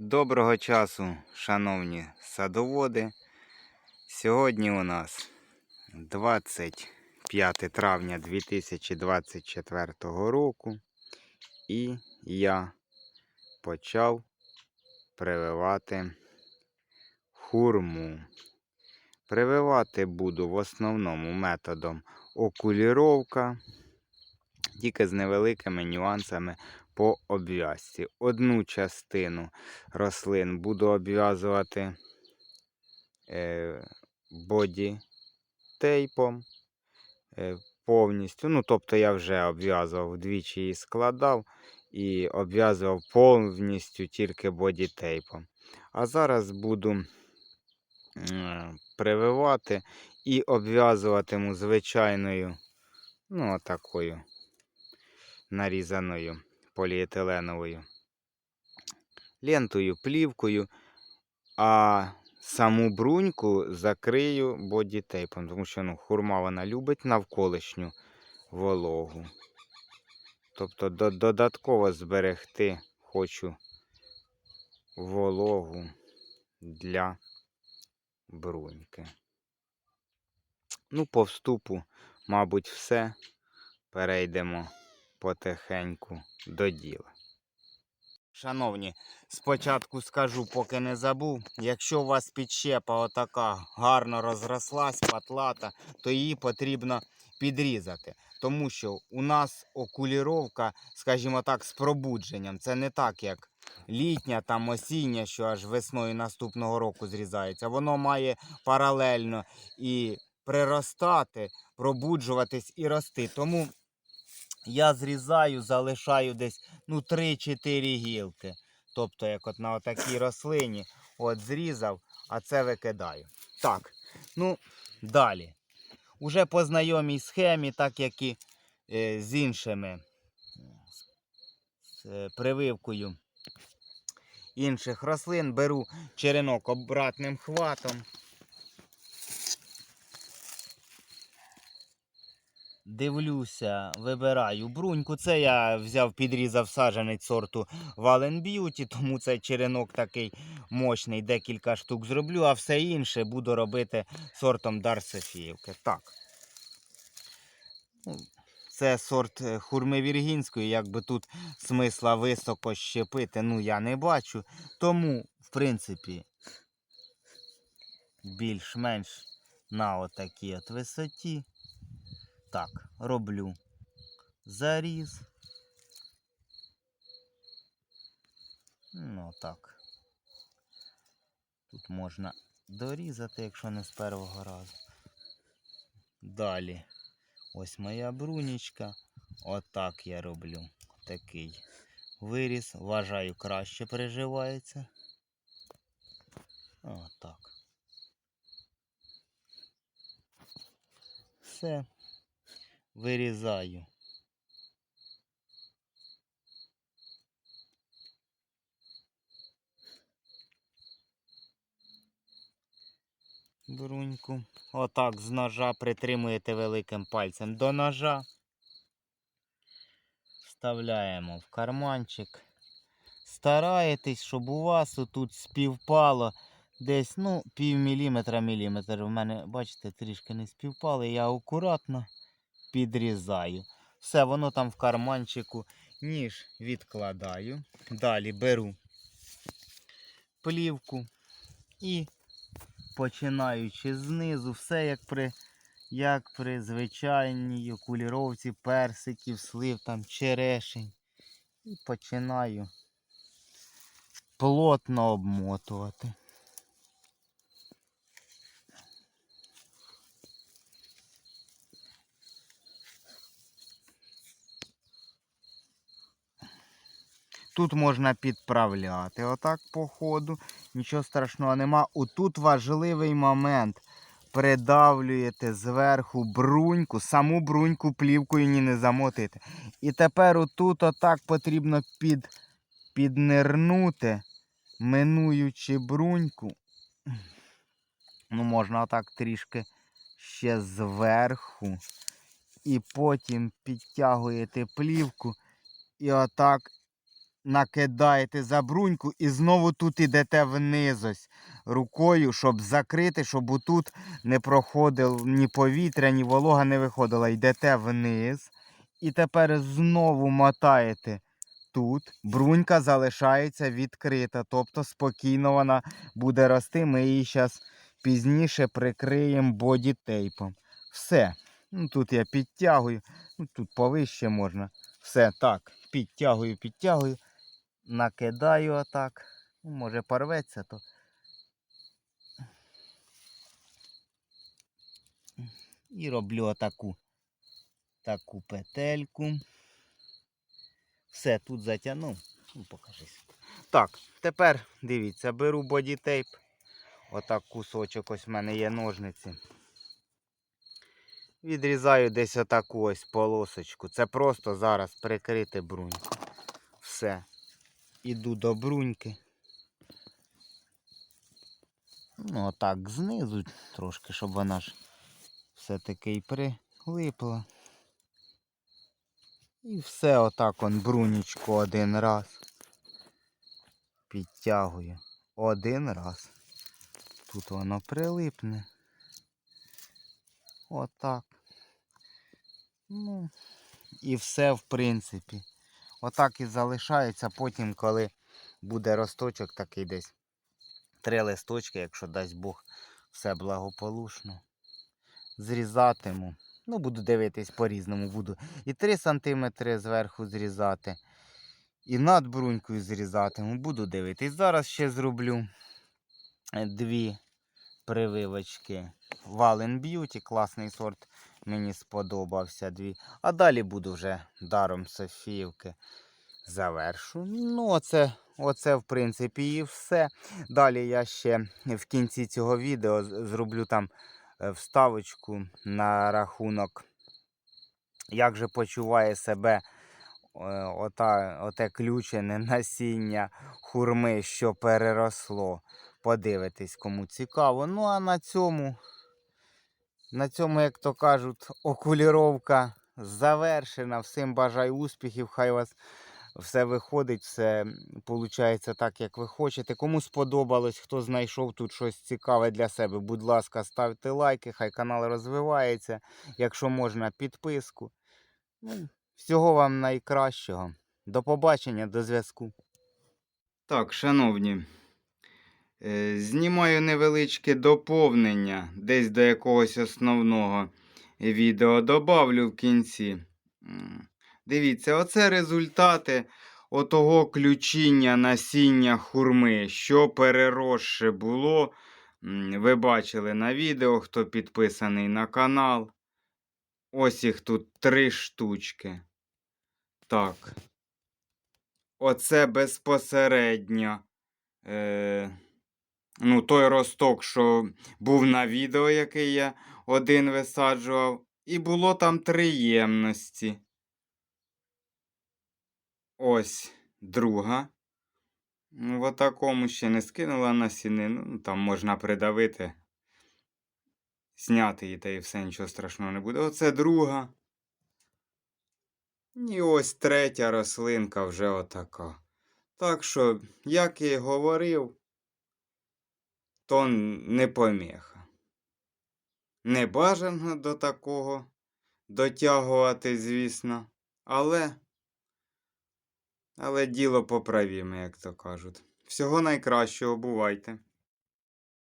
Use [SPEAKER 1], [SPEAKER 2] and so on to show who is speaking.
[SPEAKER 1] Доброго часу, шановні садоводи. Сьогодні у нас 25 травня 2024 року, і я почав прививати хурму. Прививати буду в основному методом окуліровка, тільки з невеликими нюансами по обв'язці. Одну частину рослин буду обв'язувати е, боді тейпом е, повністю. Ну, тобто я вже обв'язував вдвічі і складав, і обв'язував повністю тільки боді тейпом. А зараз буду прививати і обв'язуватиму звичайною, ну, отакою нарізаною поліетиленовою лентою, плівкою, а саму бруньку закрию бодітейпом, тому що ну, хурма вона любить навколишню вологу. Тобто додатково зберегти хочу вологу для бруньки. Ну, по вступу, мабуть, все. Перейдемо потихеньку до діла. Шановні, спочатку скажу, поки не забув. Якщо у вас підщепа отака гарно розрослась, патлата, то її потрібно підрізати. Тому що у нас окуліровка, скажімо так, з пробудженням. Це не так, як літня, там осіння, що аж весною наступного року зрізається. Воно має паралельно і приростати, пробуджуватись і рости. Тому я зрізаю, залишаю десь ну, 3-4 гілки. Тобто, як от на отакій рослині, от зрізав, а це викидаю. Так, ну, далі. Уже по знайомій схемі, так як і е, з іншими е, з е, прививкою інших рослин, беру черенок обратним хватом. Дивлюся, вибираю бруньку. Це я взяв, підрізав саджанець сорту Valen Beauty, тому цей черенок такий мощний, декілька штук зроблю, а все інше буду робити сортом Дарсофіївки. Так. Ну, Це сорт е, хурми віргінської, якби тут смисла високо щепити, ну я не бачу. Тому, в принципі, більш-менш на отакій от висоті. Так, роблю заріз. Ну так. Тут можна дорізати, якщо не з першого разу. Далі. Ось моя брунічка. Отак я роблю. Такий виріз. Вважаю, краще переживається. Отак. Все вирізаю. Бруньку. Отак з ножа притримуєте великим пальцем до ножа. Вставляємо в карманчик. Стараєтесь, щоб у вас тут співпало десь ну, пів міліметра міліметр. У мене, бачите, трішки не співпало. Я акуратно підрізаю. Все, воно там в карманчику. Ніж відкладаю. Далі беру плівку і починаючи знизу, все як при, як при звичайній окуліровці персиків, слив, там, черешень. І починаю плотно обмотувати. Тут можна підправляти отак по ходу. Нічого страшного нема. Отут важливий момент. Придавлюєте зверху бруньку, саму бруньку плівкою ні не замотите. І тепер отут отак потрібно під, піднирнути, минуючи бруньку. Ну, можна отак трішки ще зверху. І потім підтягуєте плівку і отак накидаєте за бруньку і знову тут ідете вниз ось рукою, щоб закрити, щоб отут не проходило ні повітря, ні волога не виходила. Йдете вниз. І тепер знову мотаєте тут. Брунька залишається відкрита, тобто спокійно вона буде рости. Ми її зараз пізніше прикриємо бодітейпом. Все. Ну, тут я підтягую, ну, тут повище можна. Все так, підтягую, підтягую, накидаю отак. Ну, може порветься, то. І роблю отаку таку петельку. Все, тут затягнув. Ну, покажись. Так, тепер дивіться, беру бодітейп. Отак кусочок, ось в мене є ножниці. Відрізаю десь отаку ось полосочку. Це просто зараз прикрити бруньку. Все. Іду до бруньки. Ну, отак знизу трошки, щоб вона ж все-таки і прилипла. І все отак он брунічку один раз. Підтягую. Один раз. Тут воно прилипне. Отак. Ну, і все, в принципі. Отак і залишається. Потім, коли буде росточок такий десь. Три листочки, якщо дасть Бог, все благополучно. Зрізатиму. Ну, буду дивитись по-різному. Буду і 3 см зверху зрізати. І над брунькою зрізатиму. Буду дивитись. Зараз ще зроблю е, дві прививочки. Вален Б'юті, класний сорт. Мені сподобався дві. А далі буду вже даром Софіївки завершу. Ну, оце, оце, в принципі, і все. Далі я ще в кінці цього відео зроблю там е, вставочку на рахунок, як же почуває себе е, ота, оте ключене насіння хурми, що переросло. Подивитись, кому цікаво. Ну, а на цьому, на цьому, як то кажуть, окуліровка завершена. Всім бажаю успіхів. Хай у вас все виходить, все виходить так, як ви хочете. Кому сподобалось, хто знайшов тут щось цікаве для себе, будь ласка, ставте лайки, хай канал розвивається. Якщо можна, підписку. Ну, всього вам найкращого. До побачення, до зв'язку. Так, шановні. Е, Знімаю невеличке доповнення десь до якогось основного відео добавлю в кінці. Дивіться, оце результати отого ключіння насіння хурми, що переросше було. Ви бачили на відео, хто підписаний на канал. Ось їх тут три штучки. Так. Оце безпосередньо. Е, ну, той росток, що був на відео, який я один висаджував, і було там три ємності. Ось друга. Ну, в такому ще не скинула насіни. Ну, там можна придавити. Зняти її, та і все, нічого страшного не буде. Оце друга. І ось третя рослинка вже отака. Так що, як й говорив, то не поміха. Не бажано до такого дотягувати, звісно, але, але діло поправіме, як то кажуть. Всього найкращого, бувайте.